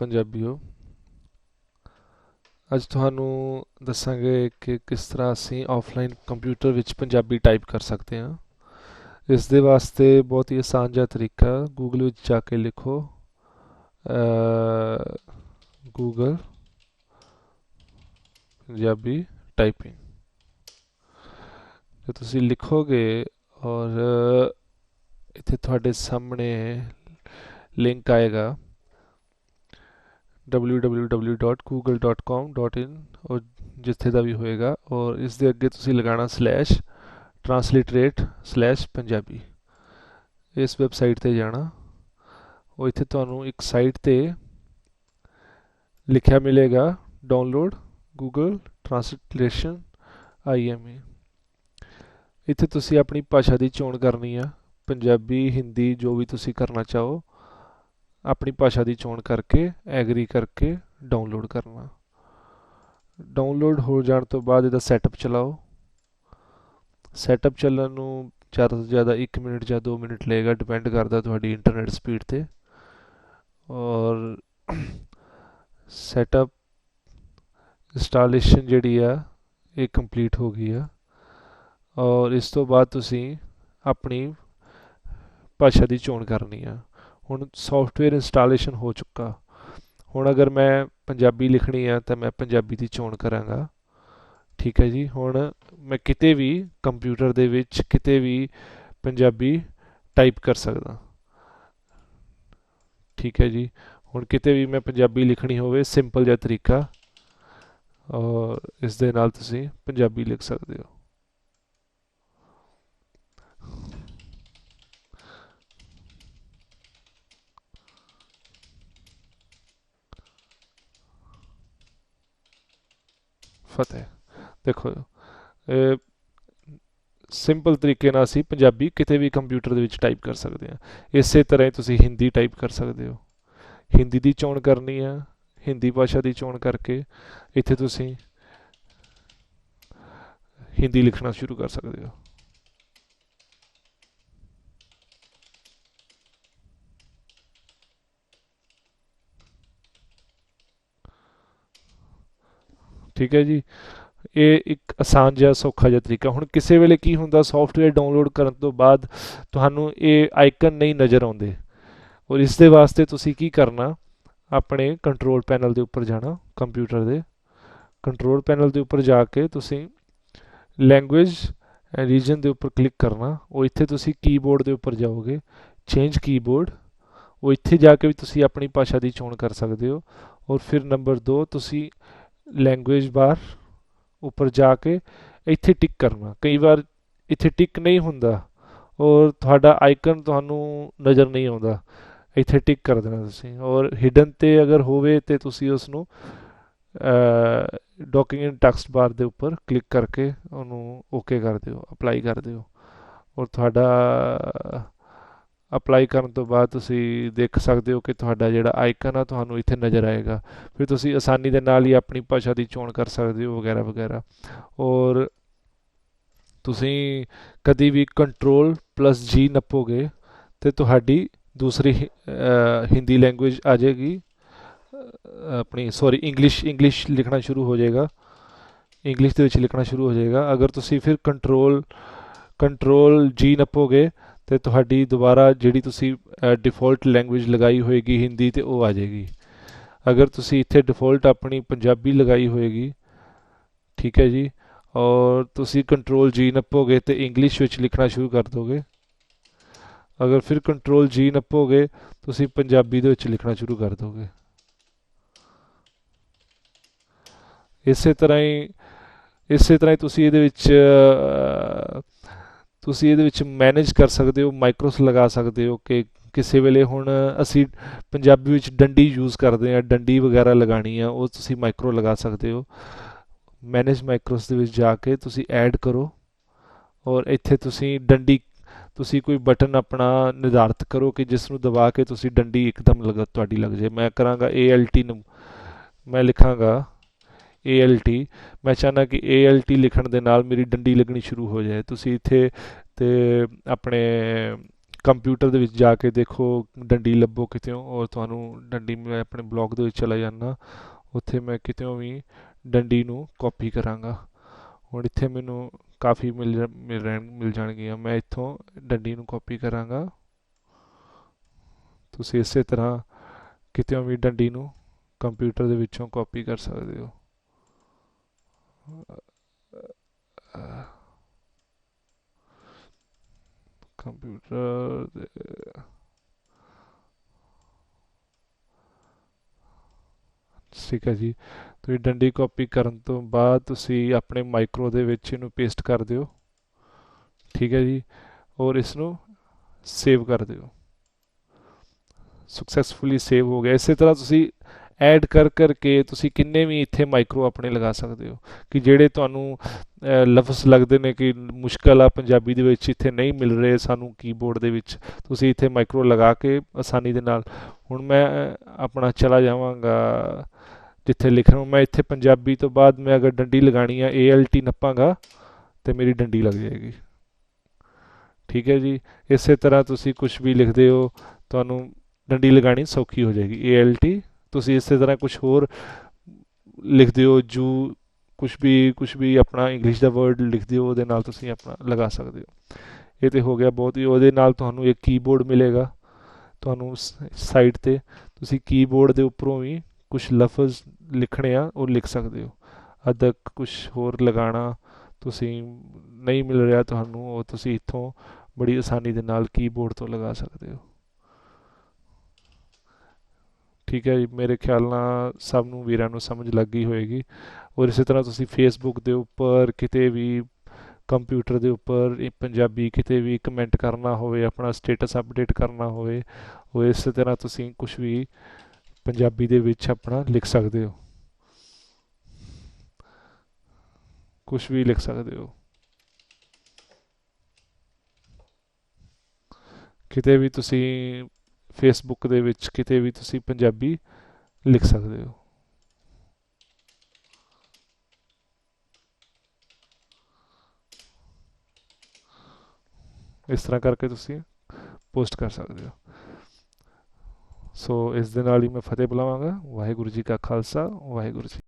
ਪੰਜਾਬੀਓ, ਅੱਜ ਤੁਹਾਨੂੰ ਦੱਸਾਂਗੇ ਕਿ ਕਿਸ ਤਰ੍ਹਾਂ ਅਸੀਂ ਆਫਲਾਈਨ ਕੰਪਿਊਟਰ ਵਿੱਚ ਪੰਜਾਬੀ ਟਾਈਪ ਕਰ ਸਕਦੇ ਹਾਂ। ਇਸ ਦੇ ਵਾਸਤੇ ਬਹੁਤ ਹੀ ਆਸਾਨ ਜਿਹਾ ਤਰੀਕਾ ਗੂਗਲ ਵਿੱਚ ਜਾ ਕੇ ਲਿਖੋ ਗੂਗਲ ਪੰਜਾਬੀ ਟਾਈਪਿੰਗ ਜੇ ਤੁਸੀਂ ਲਿਖੋਗੇ ਔਰ ਇੱਥੇ ਤੁਹਾਡੇ ਸਾਹਮਣੇ ਲਿੰਕ ਆਏਗਾ। www.google.com.in ਔਰ ਜਿੱਥੇ ਦਾ ਵੀ ਹੋਏਗਾ ਔਰ ਇਸ ਦੇ ਅੱਗੇ ਤੁਸੀਂ ਲਗਾਣਾ ਸਲੈਸ਼ ਟਰਾਂਸਲਿਟਰੇਟ ਸਲੈਸ਼ ਪੰਜਾਬੀ ਇਸ ਵੈਬਸਾਈਟ ਤੇ ਜਾਣਾ ਉਹ ਇੱਥੇ ਤੁਹਾਨੂੰ ਇੱਕ ਸਾਈਟ ਤੇ ਲਿਖਿਆ ਮਿਲੇਗਾ ਡਾਊਨਲੋਡ ਗੂਗਲ ਟਰਾਂਸਲੇਸ਼ਨ ਆਈਐਮਈ ਇੱਥੇ ਤੁਸੀਂ ਆਪਣੀ ਭਾਸ਼ਾ ਦੀ ਚੋਣ ਕਰਨੀ ਆ ਪੰਜਾਬੀ ਹਿੰਦੀ ਜੋ ਵੀ ਤੁਸੀਂ ਕਰਨਾ ਚਾਹੋ ਆਪਣੀ ਭਾਸ਼ਾ ਦੀ ਚੋਣ ਕਰਕੇ ਐਗਰੀ ਕਰਕੇ ਡਾਊਨਲੋਡ ਕਰਨਾ। ਡਾਊਨਲੋਡ ਹੋ ਜਾਣ ਤੋਂ ਬਾਅਦ ਇਹਦਾ ਸੈਟਅਪ ਚਲਾਓ। ਸੈਟਅਪ ਚੱਲਣ ਨੂੰ ਜ਼ਿਆਦਾ ਤੋਂ ਜ਼ਿਆਦਾ 1 ਮਿੰਟ ਜਾਂ 2 ਮਿੰਟ ਲਏਗਾ ਡਿਪੈਂਡ ਕਰਦਾ ਤੁਹਾਡੀ ਇੰਟਰਨੈਟ ਸਪੀਡ ਤੇ। ਔਰ ਸੈਟਅਪ ਇੰਸਟਾਲੇਸ਼ਨ ਜਿਹੜੀ ਆ, ਇਹ ਕੰਪਲੀਟ ਹੋ ਗਈ ਆ। ਔਰ ਇਸ ਤੋਂ ਬਾਅਦ ਤੁਸੀਂ ਆਪਣੀ ਭਾਸ਼ਾ ਦੀ ਚੋਣ ਕਰਨੀ ਆ। ਹੁਣ ਸੌਫਟਵੇਅਰ ਇੰਸਟਾਲੇਸ਼ਨ ਹੋ ਚੁੱਕਾ। ਹੁਣ ਅਗਰ ਮੈਂ ਪੰਜਾਬੀ ਲਿਖਣੀ ਆ ਤਾਂ ਮੈਂ ਪੰਜਾਬੀ ਦੀ ਚੋਣ ਕਰਾਂਗਾ। ਠੀਕ ਹੈ ਜੀ, ਹੁਣ ਮੈਂ ਕਿਤੇ ਵੀ ਕੰਪਿਊਟਰ ਦੇ ਵਿੱਚ ਕਿਤੇ ਵੀ ਪੰਜਾਬੀ ਟਾਈਪ ਕਰ ਸਕਦਾ। ਠੀਕ ਹੈ ਜੀ, ਹੁਣ ਕਿਤੇ ਵੀ ਮੈਂ ਪੰਜਾਬੀ ਲਿਖਣੀ ਹੋਵੇ ਸਿੰਪਲ ਜਿਹਾ ਤਰੀਕਾ ਔਰ ਇਸ ਦੇ ਨਾਲ ਤੁਸੀਂ ਪੰਜਾਬੀ ਲਿਖ ਸਕਦੇ ਹੋ। ਫਤਿਹ। ਦੇਖੋ ਇਹ ਸਿੰਪਲ ਤਰੀਕੇ ਨਾਲ ਅਸੀਂ ਪੰਜਾਬੀ ਕਿਤੇ ਵੀ ਕੰਪਿਊਟਰ ਦੇ ਵਿੱਚ ਟਾਈਪ ਕਰ ਸਕਦੇ ਹਾਂ। ਇਸੇ ਤਰ੍ਹਾਂ ਹੀ ਤੁਸੀਂ ਹਿੰਦੀ ਟਾਈਪ ਕਰ ਸਕਦੇ ਹੋ। ਹਿੰਦੀ ਦੀ ਚੋਣ ਕਰਨੀ ਆ, ਹਿੰਦੀ ਭਾਸ਼ਾ ਦੀ ਚੋਣ ਕਰਕੇ ਇੱਥੇ ਤੁਸੀਂ ਹਿੰਦੀ ਲਿਖਣਾ ਸ਼ੁਰੂ ਕਰ ਸਕਦੇ ਹੋ। ਠੀਕ ਹੈ ਜੀ। ਇਹ ਇੱਕ ਆਸਾਨ ਜਿਹਾ ਸੌਖਾ ਜਿਹਾ ਤਰੀਕਾ। ਹੁਣ ਕਿਸੇ ਵੇਲੇ ਕੀ ਹੁੰਦਾ ਸੌਫਟਵੇਅਰ ਡਾਊਨਲੋਡ ਕਰਨ ਤੋਂ ਬਾਅਦ ਤੁਹਾਨੂੰ ਇਹ ਆਈਕਨ ਨਹੀਂ ਨਜ਼ਰ ਆਉਂਦੇ। ਔਰ ਇਸ ਦੇ ਵਾਸਤੇ ਤੁਸੀਂ ਕੀ ਕਰਨਾ, ਆਪਣੇ ਕੰਟਰੋਲ ਪੈਨਲ ਦੇ ਉੱਪਰ ਜਾਣਾ ਕੰਪਿਊਟਰ ਦੇ। ਕੰਟਰੋਲ ਪੈਨਲ ਦੇ ਉੱਪਰ ਜਾ ਕੇ ਤੁਸੀਂ ਲੈਂਗੁਏਜ ਰੀਜਨ ਦੇ ਉੱਪਰ ਕਲਿੱਕ ਕਰਨਾ। ਉਹ ਇੱਥੇ ਤੁਸੀਂ ਕੀਬੋਰਡ ਦੇ ਉੱਪਰ ਜਾਓਗੇ। ਚੇਂਜ ਕੀਬੋਰਡ ਉਹ ਇੱਥੇ ਜਾ ਕੇ ਵੀ ਤੁਸੀਂ ਆਪਣੀ ਭਾਸ਼ਾ ਦੀ ਚੋਣ ਕਰ ਸਕਦੇ ਹੋ। ਔਰ ਫਿਰ ਨੰਬਰ 2 ਤੁਸੀਂ ਲੈਂਗੁਏਜ ਬਾਰ ਉੱਪਰ ਜਾ ਕੇ ਇੱਥੇ ਟਿਕ ਕਰਨਾ। ਕਈ ਵਾਰ ਇੱਥੇ ਟਿਕ ਨਹੀਂ ਹੁੰਦਾ ਔਰ ਤੁਹਾਡਾ ਆਈਕਨ ਤੁਹਾਨੂੰ ਨਜ਼ਰ ਨਹੀਂ ਆਉਂਦਾ। ਇੱਥੇ ਟਿਕ ਕਰ ਦੇਣਾ ਤੁਸੀਂ ਔਰ ਹਿਡਨ ਤੇ ਅਗਰ ਹੋਵੇ ਤੇ ਤੁਸੀਂ ਉਸ ਨੂੰ ਡਾਕੂਮੈਂਟ ਟੈਕਸਟ ਬਾਰ ਦੇ ਉੱਪਰ ਕਲਿੱਕ ਕਰਕੇ ਉਹਨੂੰ ਓਕੇ ਕਰ ਦਿਓ ਅਪਲਾਈ ਕਰ ਦਿਓ। ਔਰ ਤੁਹਾਡਾ ਅਪਲਾਈ ਕਰਨ ਤੋਂ ਬਾਅਦ ਤੁਸੀਂ ਦੇਖ ਸਕਦੇ ਹੋ ਕਿ ਤੁਹਾਡਾ ਜਿਹੜਾ ਆਈਕਨ ਆ ਤੁਹਾਨੂੰ ਇੱਥੇ ਨਜ਼ਰ ਆਏਗਾ। ਫਿਰ ਤੁਸੀਂ ਆਸਾਨੀ ਦੇ ਨਾਲ ਹੀ ਆਪਣੀ ਭਾਸ਼ਾ ਦੀ ਚੋਣ ਕਰ ਸਕਦੇ ਹੋ ਵਗੈਰਾ ਵਗੈਰਾ। ਔਰ ਤੁਸੀਂ ਕਦੀ ਵੀ ਕੰਟਰੋਲ ਪਲੱਸ ਜੀ ਨੱਪੋਗੇ ਤੇ ਤੁਹਾਡੀ ਦੂਸਰੀ ਹਿੰਦੀ ਲੈਂਗੁਏਜ ਆ ਜਾਏਗੀ। ਆਪਣੀ ਸੌਰੀ ਇੰਗਲਿਸ਼ ਇੰਗਲਿਸ਼ ਲਿਖਣਾ ਸ਼ੁਰੂ ਹੋ ਜਾਏਗਾ। ਇੰਗਲਿਸ਼ ਦੇ ਵਿੱਚ ਲਿਖਣਾ ਸ਼ੁਰੂ ਹੋ ਜਾਏਗਾ। ਅਗਰ ਤੁਸੀਂ ਫਿਰ ਕੰਟਰੋਲ ਕੰਟਰੋਲ ਜੀ ਨੱਪੋਗੇ ਤੇ ਤੁਹਾਡੀ ਦੁਬਾਰਾ ਜਿਹੜੀ ਤੁਸੀਂ ਡਿਫਾਲਟ ਲੈਂਗੁਏਜ ਲਗਾਈ ਹੋਏਗੀ ਹਿੰਦੀ ਤੇ ਉਹ ਆ ਜਾਏਗੀ। ਅਗਰ ਤੁਸੀਂ ਇੱਥੇ ਡਿਫਾਲਟ ਆਪਣੀ ਪੰਜਾਬੀ ਲਗਾਈ ਹੋਏਗੀ, ਠੀਕ ਹੈ ਜੀ, ਔਰ ਤੁਸੀਂ ਕੰਟਰੋਲ ਜੀ ਨੱਪੋਗੇ ਤੇ ਇੰਗਲਿਸ਼ ਵਿੱਚ ਲਿਖਣਾ ਸ਼ੁਰੂ ਕਰ ਦੋਗੇ। ਅਗਰ ਫਿਰ ਕੰਟਰੋਲ ਜੀ ਨੱਪੋਗੇ, ਤੁਸੀਂ ਪੰਜਾਬੀ ਦੇ ਵਿੱਚ ਲਿਖਣਾ ਸ਼ੁਰੂ ਕਰ ਦੋਗੇ। ਇਸੇ ਤਰ੍ਹਾਂ ਹੀ, ਇਸੇ ਤਰ੍ਹਾਂ ਹੀ ਤੁਸੀਂ ਇਹਦੇ ਵਿੱਚ ਤੁਸੀਂ ਇਹਦੇ ਵਿੱਚ ਮੈਨੇਜ ਕਰ ਸਕਦੇ ਹੋ ਮਾਈਕਰੋਸ ਲਗਾ ਸਕਦੇ ਹੋ ਕਿ ਕਿਸੇ ਵੇਲੇ ਹੁਣ ਅਸੀਂ ਪੰਜਾਬੀ ਵਿੱਚ ਡੰਡੀ ਯੂਜ਼ ਕਰਦੇ ਆ ਡੰਡੀ ਵਗੈਰਾ ਲਗਾਣੀ ਆ, ਉਹ ਤੁਸੀਂ ਮਾਈਕਰੋ ਲਗਾ ਸਕਦੇ ਹੋ। ਮੈਨੇਜ ਮਾਈਕਰੋਸ ਦੇ ਵਿੱਚ ਜਾ ਕੇ ਤੁਸੀਂ ਐਡ ਕਰੋ ਔਰ ਇੱਥੇ ਤੁਸੀਂ ਡੰਡੀ, ਤੁਸੀਂ ਕੋਈ ਬਟਨ ਆਪਣਾ ਨਿਰਧਾਰਤ ਕਰੋ ਕਿ ਜਿਸ ਨੂੰ ਦਬਾ ਕੇ ਤੁਸੀਂ ਡੰਡੀ ਇੱਕਦਮ ਲਗਾ, ਤੁਹਾਡੀ ਲੱਗ ਜਾਏ। ਮੈਂ ਕਰਾਂਗਾ ALT ਨੂੰ, ਮੈਂ ਲਿਖਾਂਗਾ ALT ਮੈਂ ਚਾਹਨਾ ਕਿ ALT ਲਿਖਣ ਦੇ ਨਾਲ ਮੇਰੀ ਡੰਡੀ ਲੱਗਣੀ ਸ਼ੁਰੂ ਹੋ ਜਾਏ। ਤੁਸੀਂ ਇੱਥੇ ਤੇ ਆਪਣੇ ਕੰਪਿਊਟਰ ਦੇ ਵਿੱਚ ਜਾ ਕੇ ਦੇਖੋ, ਡੰਡੀ ਲੱਭੋ ਕਿਤੇੋਂ ਔਰ ਤੁਹਾਨੂੰ ਡੰਡੀ ਮੈਂ ਆਪਣੇ ਬਲੌਗ ਦੇ ਵਿੱਚ ਚਲਾ ਜਾਣਾ ਉੱਥੇ ਮੈਂ ਕਿਤੇੋਂ ਵੀ ਡੰਡੀ ਨੂੰ ਕਾਪੀ ਕਰਾਂਗਾ। ਹੁਣ ਇੱਥੇ ਮੈਨੂੰ ਕਾਫੀ ਮਿਲ ਜਾ- ਮਿਲ ਰਹਿਣ, ਮਿਲ ਜਾਣਗੀਆਂ। ਮੈਂ ਇੱਥੋਂ ਡੰਡੀ ਨੂੰ ਕਾਪੀ ਕਰਾਂਗਾ। ਤੁਸੀਂ ਇਸੇ ਤਰ੍ਹਾਂ ਕਿਤੇੋਂ ਵੀ ਡੰਡੀ ਨੂੰ ਕੰਪਿਊਟਰ ਦੇ ਵਿੱਚੋਂ ਕਾਪੀ ਕਰ ਸਕਦੇ ਹੋ। ਕੰਪਿਊਟਰ ਦੇ- ਠੀਕ ਹੈ ਜੀ। ਤੁਸੀਂ ਡੰਡੀ ਕਾਪੀ ਕਰਨ ਤੋਂ ਬਾਅਦ ਤੁਸੀਂ ਆਪਣੇ ਮਾਈਕਰੋ ਦੇ ਵਿੱਚ ਇਹਨੂੰ ਪੇਸਟ ਕਰ ਦਿਓ। ਠੀਕ ਹੈ ਜੀ। ਔਰ ਇਸ ਨੂੰ ਸੇਵ ਕਰ ਦਿਓ। ਸਕਸੈਸਫੁਲੀ ਸੇਵ ਹੋ ਗਿਆ। ਇਸੇ ਤਰ੍ਹਾਂ ਤੁਸੀਂ ਐਡ ਕਰ ਕਰਕੇ ਤੁਸੀਂ ਕਿੰਨੇ ਵੀ ਇੱਥੇ ਮਾਈਕਰੋ ਆਪਣੇ ਲਗਾ ਸਕਦੇ ਹੋ ਕਿ ਜਿਹੜੇ ਤੁਹਾਨੂੰ ਲਫ਼ਜ਼ ਲੱਗਦੇ ਨੇ ਕਿ ਮੁਸ਼ਕਲ ਆ ਪੰਜਾਬੀ ਦੇ ਵਿੱਚ ਇੱਥੇ ਨਹੀਂ ਮਿਲ ਰਹੇ ਸਾਨੂੰ ਕੀਬੋਰਡ ਦੇ ਵਿੱਚ, ਤੁਸੀਂ ਇੱਥੇ ਮਾਈਕਰੋ ਲਗਾ ਕੇ ਆਸਾਨੀ ਦੇ ਨਾਲ, ਹੁਣ ਮੈਂ ਆਪਣਾ ਚਲਾ ਜਾਵਾਂਗਾ ਜਿੱਥੇ ਲਿਖ ਰਿਹਾ ਮੈਂ ਇੱਥੇ ਪੰਜਾਬੀ ਤੋਂ ਬਾਅਦ ਮੈਂ ਅਗਰ ਡੰਡੀ ਲਗਾਣੀ ਹੈ ALT ਨੱਪਾਂਗਾ ਤੇ ਮੇਰੀ ਡੰਡੀ ਲੱਗ ਜਾਏਗੀ। ਠੀਕ ਹੈ ਜੀ? ਇਸੇ ਤਰ੍ਹਾਂ ਤੁਸੀਂ ਕੁਝ ਵੀ ਲਿਖਦੇ ਹੋ, ਤੁਹਾਨੂੰ ਡੰਡੀ ਲਗਾਣੀ ਸੌਖੀ ਹੋ ਜਾਏਗੀ। ALT ਤੁਸੀਂ ਇਸੇ ਤਰ੍ਹਾਂ ਕੁਝ ਹੋਰ ਲਿਖਦੇ ਹੋ, ਜੂ ਕੁਝ ਵੀ ਕੁਝ ਵੀ ਆਪਣਾ ਇੰਗਲਿਸ਼ ਦਾ ਵਰਡ ਲਿਖਦੇ ਹੋ, ਉਹਦੇ ਨਾਲ ਤੁਸੀਂ ਆਪਣਾ ਲਗਾ ਸਕਦੇ ਹੋ। ਇਹ ਤੇ ਹੋ ਗਿਆ ਬਹੁਤ ਹੀ, ਉਹਦੇ ਨਾਲ ਤੁਹਾਨੂੰ ਇੱਕ ਕੀਬੋਰਡ ਮਿਲੇਗਾ ਤੁਹਾਨੂੰ ਸਾਈਟ ਤੇ। ਤੁਸੀਂ ਕੀਬੋਰਡ ਦੇ ਉੱਪਰੋਂ ਵੀ ਕੁਝ ਲਫ਼ਜ਼ ਲਿਖਣੇ ਆ, ਉਹ ਲਿਖ ਸਕਦੇ ਹੋ। ਅਦਕ ਕੁਝ ਹੋਰ ਲਗਾਉਣਾ ਤੁਸੀਂ ਨਹੀਂ ਮਿਲ ਰਿਹਾ ਤੁਹਾਨੂੰ, ਉਹ ਤੁਸੀਂ ਇੱਥੋਂ ਬੜੀ ਆਸਾਨੀ ਦੇ ਨਾਲ ਕੀਬੋਰਡ ਤੋਂ ਲਗਾ ਸਕਦੇ ਹੋ। ਠੀਕ ਹੈ ਜੀ, ਮੇਰੇ ਖਿਆਲ ਨਾਲ ਸਭ ਨੂੰ ਵੀਰਾਂ ਨੂੰ ਸਮਝ ਲੱਗ ਗਈ ਹੋਏਗੀ। ਔਰ ਇਸੇ ਤਰ੍ਹਾਂ ਤੁਸੀਂ ਫੇਸਬੁੱਕ ਦੇ ਉੱਪਰ ਕਿਤੇ ਵੀ, ਕੰਪਿਊਟਰ ਦੇ ਉੱਪਰ ਪੰਜਾਬੀ ਕਿਤੇ ਵੀ ਕਮੈਂਟ ਕਰਨਾ ਹੋਵੇ, ਆਪਣਾ ਸਟੇਟਸ ਅਪਡੇਟ ਕਰਨਾ ਹੋਵੇ, ਉਹ ਇਸੇ ਤਰ੍ਹਾਂ ਤੁਸੀਂ ਕੁਝ ਵੀ ਪੰਜਾਬੀ ਦੇ ਵਿੱਚ ਆਪਣਾ ਲਿਖ ਸਕਦੇ ਹੋ। ਕੁਝ ਵੀ ਲਿਖ ਸਕਦੇ ਹੋ। ਕਿਤੇ ਵੀ ਤੁਸੀਂ ਫੇਸਬੁੱਕ ਦੇ ਵਿੱਚ ਕਿਤੇ ਵੀ ਤੁਸੀਂ ਪੰਜਾਬੀ ਲਿਖ ਸਕਦੇ ਹੋ। ਇਸ ਤਰ੍ਹਾਂ ਕਰਕੇ ਤੁਸੀਂ ਪੋਸਟ ਕਰ ਸਕਦੇ ਹੋ। ਸੋ ਇਸ ਦੇ ਨਾਲ ਹੀ ਮੈਂ ਫਤਿਹ ਬੁਲਾਵਾਂਗਾ। ਵਾਹਿਗੁਰੂ ਜੀ ਕਾ ਖਾਲਸਾ, ਵਾਹਿਗੁਰੂ ਜੀ